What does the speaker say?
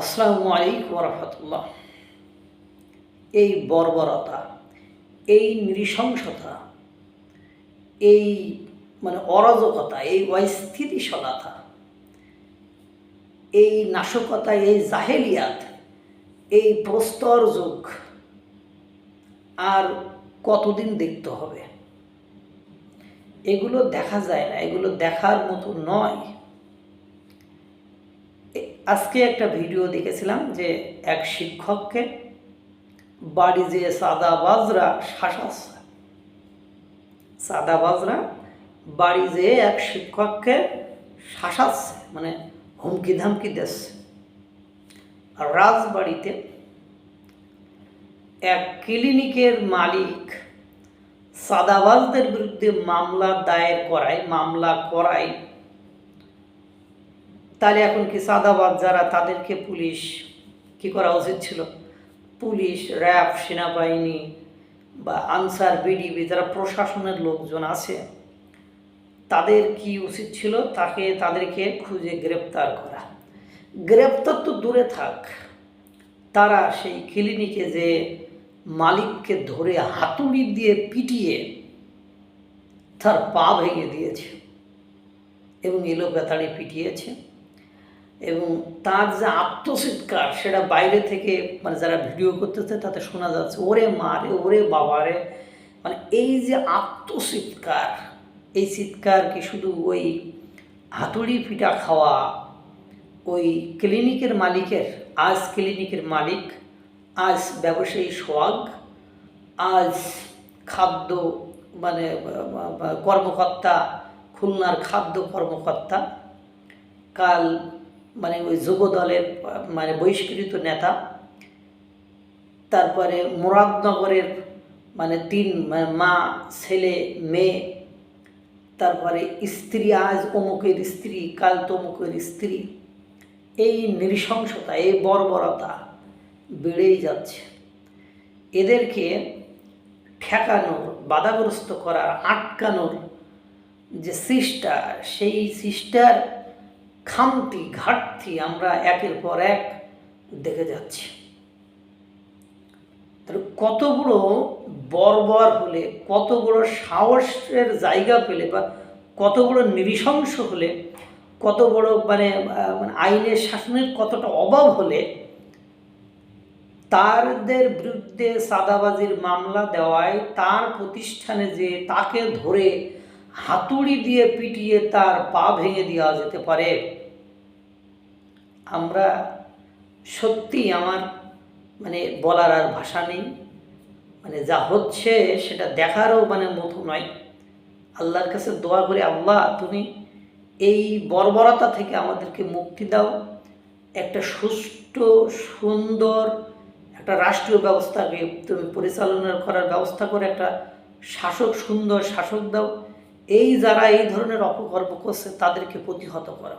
আসসালামু আলাইকুম রহমতুল্লাহ। এই বর্বরতা, এই নৃশংসতা, এই মানে অরাজকতা, এই অস্থিতিশীলতা, এই নাশকতা, এই জাহেলিয়াত, এই প্রস্তর যুগ আর কতদিন দেখতে হবে? এগুলো দেখা যায় না, এগুলো দেখার মতো নয়। আজকে একটা ভিডিও দেখেছিলাম যে এক শিক্ষককে বাড়ি যে সাদা বাজরা শাসাচ্ছে সাদা বাজরা বাড়ি যে এক শিক্ষককে শাসাচ্ছে মানে হুমকি ধামকি দিচ্ছে। আর রাজবাড়িতে এক ক্লিনিকের মালিক সাদাবাজদের বিরুদ্ধে মামলা দায়ের করায়, মামলা করায় তাহলে এখন কি সাদাবাজ যারা, তাদেরকে পুলিশ, কি করা উচিত ছিল? পুলিশ, র্যাব, সেনাবাহিনী বা আনসার, বিডিবি যারা প্রশাসনের লোকজন আছে, তাদের কি উচিত ছিল? তাকে, তাদেরকে খুঁজে গ্রেপ্তার করা। গ্রেপ্তার তো দূরে থাক। তারা সেই ক্লিনিকে যে মালিককে ধরে হাতুড়ি দিয়ে পিটিয়ে তার পা ভেঙে দিয়েছে এবং এলো বেতাড়ি পিটিয়েছে। এবং তার যে আত্মচিৎকার সেটা বাইরে থেকে মানে যারা ভিডিও করতেছে তাতে শোনা যাচ্ছে, ওরে মারে ওরে বাবারে মানে এই যে আত্মচিৎকার এই চিৎকার কি শুধু ওই হাতুড়ি পিঠা খাওয়া, ওই ক্লিনিকের মালিকের, আজ ক্লিনিকের মালিক, আজ ব্যবসায়ী সোয়াগ আজ খাদ্য মানে কর্মকর্তা, খুলনার খাদ্য কর্মকর্তা, কাল মানে ওই যুব দলের মানে বহিষ্কৃত নেতা। তারপরে মুরাদনগরের মানে তিন মানে মা, ছেলে, মেয়ে। তারপরে স্ত্রী, আজ অমুকের স্ত্রী, কাল তমুকের স্ত্রী। এই নৃশংসতা, এই বর্বরতা বেড়েই যাচ্ছে। এদেরকে ঠেকানোর, বাধাগ্রস্ত করার, আটকানোর যে সৃষ্টা সেই সৃষ্টার খামতি ঘাটতি আমরা একের পর এক দেখে যাচ্ছি। তাহলে কত বড় বর্বর হলে কত বড় সাহসের জায়গা পেলে বা কত বড় নৃশংস হলে কত বড় মানে মানে আইনের শাসনের কতটা অভাব হলে তাদের বিরুদ্ধে সাদাবাজির মামলা দেওয়ায় তার প্রতিষ্ঠানে যে তাকে ধরে হাতুড়ি দিয়ে পিটিয়ে তার পা ভেঙে দেওয়া যেতে পারে। আমরা সত্যি আমার মানে বলার আর ভাষা নেই। মানে যা হচ্ছে সেটা দেখারও মানে মতো নয়। আল্লাহর কাছে দোয়া করে, আল্লাহ তুমি এই বর্বরতা থেকে আমাদেরকে মুক্তি দাও। একটা সুষ্ঠু, সুন্দর একটা রাষ্ট্রীয় ব্যবস্থাকে তুমি পরিচালনা করার ব্যবস্থা করে একটা শাসক, সুন্দর শাসক দাও। এই যারা এই ধরনের অপকর্ম করছে তাদেরকে প্রতিহত করো।